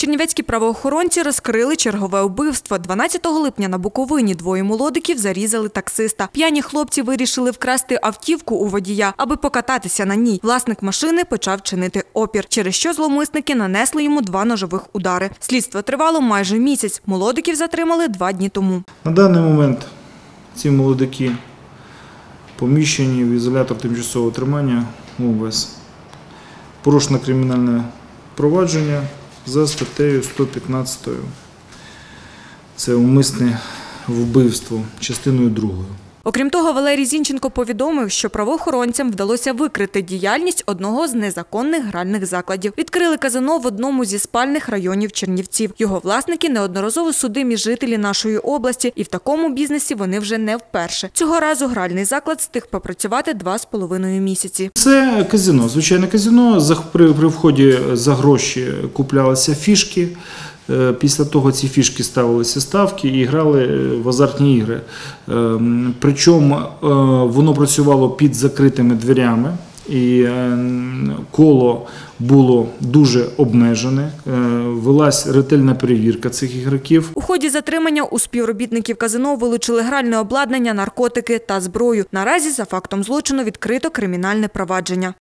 Чернівецькі правоохоронці розкрили чергове вбивство. 12 липня на Буковині двоє молодиків зарізали таксиста. П'яні хлопці вирішили вкрасти автівку у водія, аби покататися на ній. Власник машини почав чинити опір, через що зловмисники нанесли йому два ножових удари. Слідство тривало майже місяць. Молодиків затримали два дні тому. На даний момент ці молодики поміщені в ізолятор тимчасового тримання УВС. Порушено кримінальне провадження за статтею 115. Це умисне вбивство частиною другою. Окрім того, Валерій Зінченко повідомив, що правоохоронцям вдалося викрити діяльність одного з незаконних гральних закладів. Відкрили казино в одному зі спальних районів Чернівців. Його власники неодноразово судимі жителі нашої області, і в такому бізнесі вони вже не вперше. Цього разу гральний заклад встиг попрацювати два з половиною місяці. Це казино, звичайне казино. При вході за гроші куплялися фішки. Е, Після того ці фішки ставилися ставки і грали е, в азартні ігри. Е, Причому е, воно працювало під закритими дверями. І коло було дуже обмежене. Велась ретельна перевірка цих ігроків. У ході затримання у співробітників казино вилучили гральне обладнання, наркотики та зброю. Наразі за фактом злочину відкрито кримінальне провадження.